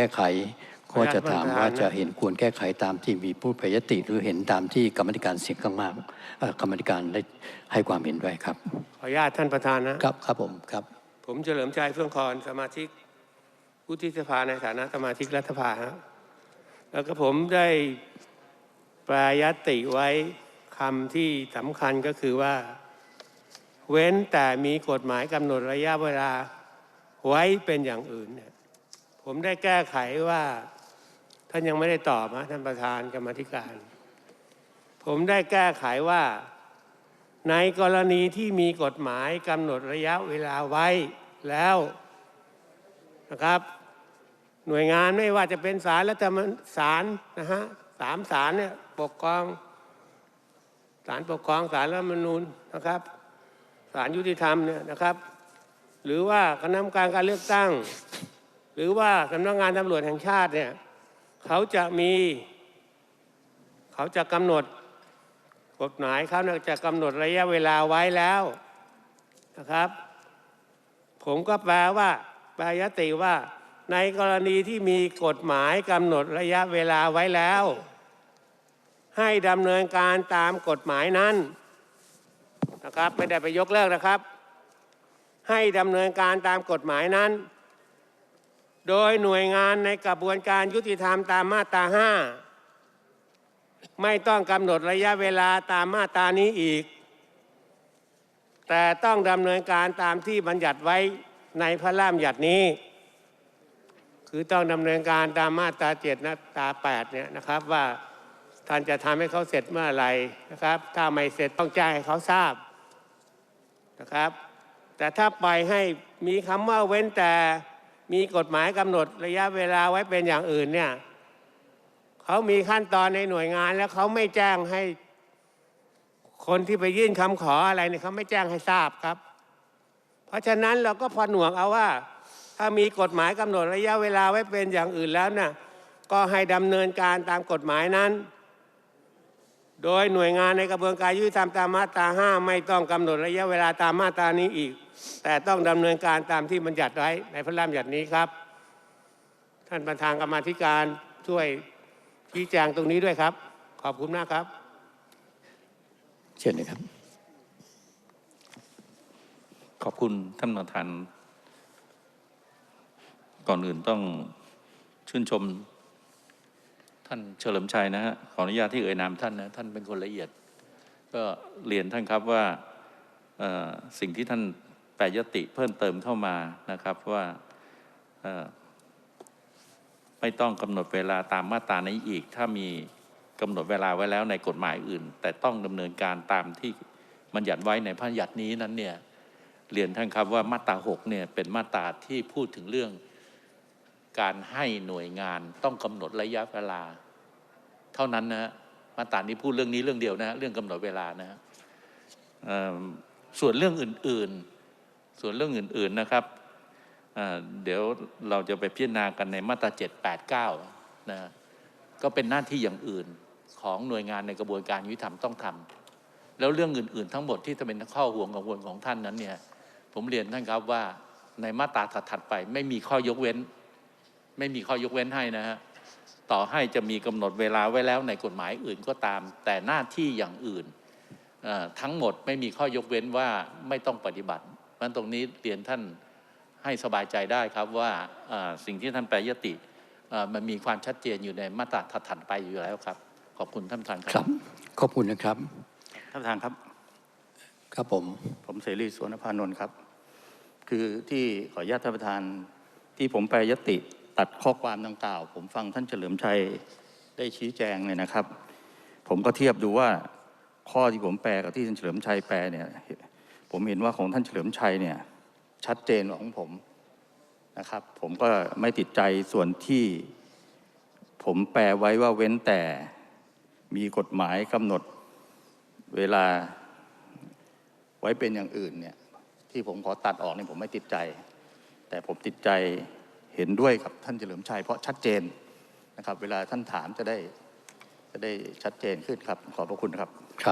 ก้ไข ก็จะถามว่าจะเห็นควรแก้ไขตามที่มีผู้แปรยติ หรือเห็นตามที่กรรมธิการเสียงข้างมากเอ่อกรรมธิการได้ให้ความเห็นด้วยครับ ขออนุญาตท่านประธานนะครับครับผมครับ ผมเฉลิมชัยเฟื่องคอนสมาชิกวุฒิสภาในฐานะสมาชิกรัฐสภาฮะแล้วก็ผมได้แปรยติไว้คำที่สำคัญก็คือว่า เว้นแต่มีกฎหมายกำหนดระยะเวลาไว้เป็นอย่างอื่นเนี่ย ผมได้แก้ไขว่า ท่านยังไม่ได้ตอบนะท่านประธานกรรมธิการ ผมได้แก้ไขว่า ในกรณีที่มีกฎหมายกำหนดระยะเวลาไว้แล้วนะครับ หน่วยงานไม่ว่าจะเป็นศาลรัฐธรรมศาลนะฮะสามศาลเนี่ยปกครองศาลปกครองศาลรัฐมนูญนะครับศาลยุติธรรมเนี่ยนะครับ หรือว่าคณะกรรมการการเลือกตั้ง หรือว่าสำนักงานตำรวจแห่งชาติเนี่ยเขาจะมี เขาจะกำหนดกฎหมายเขาจะกำหนดระยะเวลาไว้แล้วนะครับ ผมก็แปลว่าแปลยติว่า ในกรณีที่มีกฎหมายกำหนดระยะเวลาไว้แล้ว ให้ดำเนินการตามกฎหมายนั้นนะครับ ไม่ได้ไปยกเลิกนะครับ ให้ดำเนินการตามกฎหมายนั้น โดยหน่วยงานในกระบวนการยุติธรรมตามมาตราห้าไม่ต้องกำหนดระยะเวลาตามมาตรานี้อีก แต่ต้องดำเนินการตามที่บัญญัติไว้ในพระราชบัญญัตินี้ คือต้องดำเนินการตามมาตราเจ็ดนะตาแปดเนี่ยนะครับว่าท่านจะทำให้เขาเสร็จเมื่อไหร่นะครับ ถ้าไม่เสร็จต้องแจ้งให้เขาทราบนะครับ แต่ถ้าปล่อยให้มีคำว่าเว้นแต่ มีกฎหมายกำหนดระยะเวลาไว้เป็นอย่างอื่นเนี่ยเขามีขั้นตอนในหน่วยงานแล้วเขาไม่แจ้งให้ คนที่ไปยื่นคำขออะไรเนี่ยเขาไม่แจ้งให้ทราบครับ เพราะฉะนั้นเราก็พอหน่วงเอาว่า ถ้ามีกฎหมายกำหนดระยะเวลาไว้เป็นอย่างอื่นแล้วน่ะก็ให้ดำเนินการตามกฎหมายนั้น โดยหน่วยงานในกระบวนการยุติธรรมตามมาตราห้าไม่ต้องกำหนดระยะเวลาตามมาตรานี้อีก แต่ต้องดำเนินการตามที่บัญญัติไว้ในพระราชบัญญัตินี้ครับ ท่านประธานกรรมาธิการช่วยชี้แจงตรงนี้ด้วยครับ ขอบคุณมากครับ เช่นนะครับ ขอบคุณท่านประธาน ก่อนอื่นต้องชื่นชม ท่านเฉลิมชัยนะฮะขออนุญาตที่เอ่ยนามท่านนะท่านเป็นคนละเอียด ก็เรียนท่านครับว่าเอ่อสิ่งที่ท่านแปรยติเพิ่มเติมเข้ามานะครับว่าไม่ต้องกำหนดเวลาตามมาตรานี้อีก ถ้ามีกำหนดเวลาไว้แล้วในกฎหมายอื่น แต่ต้องดำเนินการตามที่บัญญัติไว้ในพระบัญญัตินี้นั้นเนี่ยเรียนท่านครับว่ามาตราหกเนี่ยเป็นมาตราที่พูดถึงเรื่องการให้หน่วยงานต้องกำหนดระยะเวลา เท่านั้นนะมาตรานี้พูดเรื่องนี้เรื่องเดียวนะฮะเรื่องกำหนดเวลานะฮะส่วนเรื่องอื่นๆ ส่วนเรื่องอื่น ๆนะครับเดี๋ยวเราจะไปพิจารณากันในมาตราเจ็ดแปดเก้านะก็เป็นหน้าที่อย่างอื่นของหน่วยงานในกระบวนการยุติธรรมต้องทำแล้วเรื่องอื่น ๆ ทั้งหมดที่จะเป็นข้อห่วงกังวลของท่านนั้นเนี่ยผมเรียนท่านครับว่าในมาตราถัดไป ไม่มีข้อยกเว้น ไม่มีข้อยกเว้นให้นะฮะต่อให้จะมีกำหนดเวลาไว้แล้วในกฎหมายอื่นก็ตาม แต่หน้าที่อย่างอื่นทั้งหมดไม่มีข้อยกเว้นว่าไม่ต้องปฏิบัติ มันตรงนี้เรียนท่านให้สบายใจได้ครับว่าเอ่อสิ่งที่ท่านแปรยติเอ่อมันมีความชัดเจนอยู่ในมาตราถัดๆไปอยู่แล้วครับ ขอบคุณท่านประธานคครัรับบขอบคุณนะครับท่านประธานครับ ครับผม ผมเสรีสวนพานนท์ครับ คือที่ขออนุญาตท่านประธานที่ผมแปรยติตัดข้อความดังกล่าว ผมฟังท่านเฉลิมชัยได้ชี้แจงเลยนะครับ ผมก็เทียบดูว่าข้อที่ผมแปลกับที่ท่านเฉลิมชัยแปลเนี่ย ผมเห็นว่าของท่านเฉลิมชัยเนี่ยชัดเจนกว่าของผมนะครับ ผมก็ไม่ติดใจส่วนที่ผมแปลไว้ว่าเว้นแต่มีกฎหมายกำหนดเวลาไว้เป็นอย่างอื่นเนี่ยที่ผมขอตัดออกเนี่ยผมไม่ติดใจ แต่ผมติดใจเห็นด้วยกับท่านเฉลิมชัยเพราะชัดเจนนะครับ เวลาท่านถามจะได้จะได้ชัดเจนขึ้นครับ ขอบพระคุณครับครับ